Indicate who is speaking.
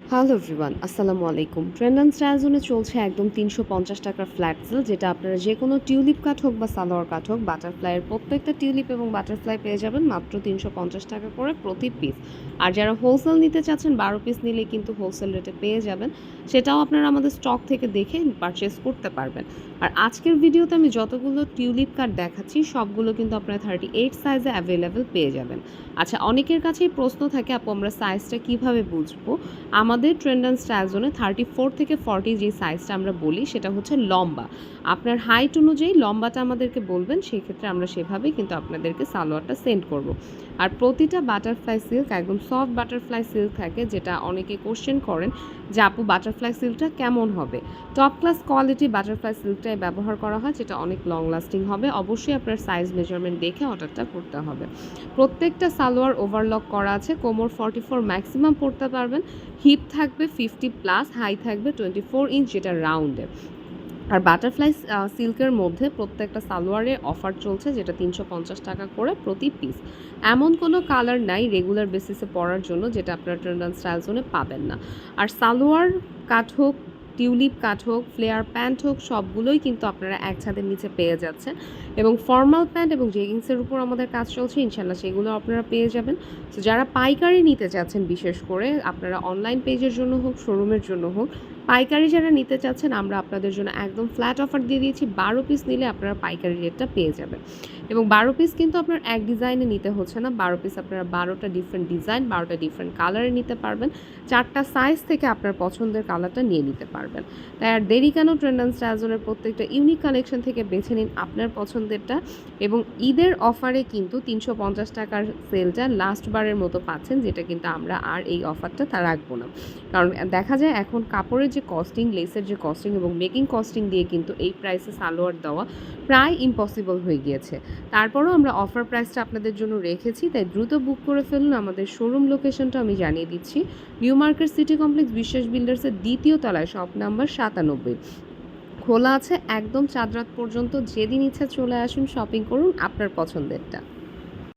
Speaker 1: Hello everyone আসসালামু আলাইকুম trend style জোনে চলছে একদম তিনশো পঞ্চাশ টাকার ফ্ল্যাট সেল যেটা আপনারা যে কোনো টিউলিপ কাট হোক বা সালোয়ার কাট হোক বাটারফ্লাইয়ের প্রত্যেকটা টিউলিপ এবং বাটারফ্লাই পেয়ে যাবেন মাত্র তিনশো পঞ্চাশ টাকা করে প্রতি পিস আর যারা হোলসেল নিতে চাচ্ছেন, বারো পিস নিলে কিন্তু হোলসেল রেটে পেয়ে যাবেন। সেটাও আপনারা আমাদের স্টক থেকে দেখে পারচেস করতে পারবেন। আর আজকের ভিডিওতে আমি যতগুলো টিউলিপ কাট দেখাচ্ছি, সবগুলো কিন্তু আপনারা থার্টি এইট সাইজে অ্যাভেলেবেল পেয়ে যাবেন। আচ্ছা অনেকের কাছেই প্রশ্ন থাকে, আপু, আমরা সাইজটা কীভাবে বুঝব? আমাদের ট্রেন্ড অ্যান্ড স্টাইল জোনে থার্টি ফোর থেকে ফর্টি যে সাইজটা আমরা বলি, সেটা হচ্ছে লম্বা। আপনার হাইট অনুযায়ী লম্বাটা আমাদেরকে বলবেন, সেই ক্ষেত্রে আমরা সেভাবেই কিন্তু আপনাদেরকে সালোয়ারটা সেন্ড করব। আর প্রতিটা বাটারফ্লাই সিল্ক একদম সফট বাটারফ্লাই সিল্ক থাকে, যেটা অনেকে কোশ্চেন করেন যে, আপু বাটারফ্লাই সিল্কটা কেমন হবে? টপ ক্লাস কোয়ালিটি বাটারফ্লাই সিল্কটাই ব্যবহার করা হয়, যেটা অনেক লং লাস্টিং হবে। অবশ্যই আপনার সাইজ মেজারমেন্ট দেখে অর্ডারটা করতে হবে। প্রত্যেকটা সালোয়ার ওভারলক করা আছে, কোমর ফর্টি ফোর ম্যাক্সিমাম পড়তে পারবেন হিপ থাকবে ফিফটি প্লাস হাই থাকবে টোয়েন্টি ফোর ইঞ্চ যেটা রাউন্ডে আর বাটারফ্লাই সিল্কের মধ্যে প্রত্যেকটা সালোয়ারে অফার চলছে যেটা তিনশো পঞ্চাশ টাকা করে প্রতি পিস এমন কোনো কালার নাই রেগুলার বেসিসে পরার জন্য যেটা আপনার ট্রেন্ড অ্যান্ড স্টাইল জোনে পাবেন না। আর সালোয়ার, কাট হোক টিউলিপ কাট হোক, ফ্লেয়ার প্যান্ট হোক, সবগুলোই কিন্তু আপনারা এক ছাদের নিচে পেয়ে যাচ্ছেন। এবং ফর্মাল প্যান্ট এবং জেগিংসের উপর আমাদের কাজ চলছে ইনশাল্লাহ সেগুলো আপনারা পেয়ে যাবেন। তো যারা পাইকারি নিতে চাচ্ছেন বিশেষ করে, আপনারা অনলাইন পেজের জন্য হোক, শোরুমের জন্য হোক পাইকারি যারা নিতে চাচ্ছেন, আমরা আপনাদের জন্য একদম ফ্ল্যাট অফার দিয়ে দিয়েছি। বারো পিস নিলে আপনারা পাইকারি রেটটা পেয়ে যাবেন। এবং বারো পিস কিন্তু আপনার এক ডিজাইনে নিতে হচ্ছে না। বারো পিস আপনারা বারোটা ডিফারেন্ট ডিজাইন বারোটা ডিফারেন্ট কালারে নিতে পারবেন। চারটা সাইজ থেকে আপনার পছন্দের কালারটা নিয়ে নিতে পারবেন। তাই আর দেরি কেন? ট্রেন্ড অ্যান্ড স্টাইজনের প্রত্যেকটা ইউনিক কালেকশন থেকে বেছে নিন আপনার পছন্দেরটা। এবং ঈদের অফারে কিন্তু তিনশো পঞ্চাশ টাকার সেলটা লাস্ট বারের মতো পাচ্ছেন, যেটা কিন্তু আমরা আর এই অফারটা তা রাখব না। কারণ দেখা যায় এখন কাপড়ের যে কস্টিং লেসের যে কস্টিং এবং মেকিং কস্টিং দিয়ে কিন্তু এই প্রাইসে সালোয়ার দেওয়া প্রায় ইম্পসিবল হয়ে গিয়েছে। তারপরও আমরা অফার প্রাইসটা আপনাদের জন্য রেখেছি, তাই দ্রুত বুক করে ফেলুন। আমাদের শোরুম লোকেশনটা আমি জানিয়ে দিচ্ছি। নিউ মার্কেট সিটি কমপ্লেক্স বিশ্বাস বিল্ডার্সের দ্বিতীয় তলায় শপ নাম্বার সাতানব্বই। খোলা আছে একদম চাঁদ রাত পর্যন্ত। যেদিন ইচ্ছা চলে আসুন শপিং করুন আপনার পছন্দেরটা।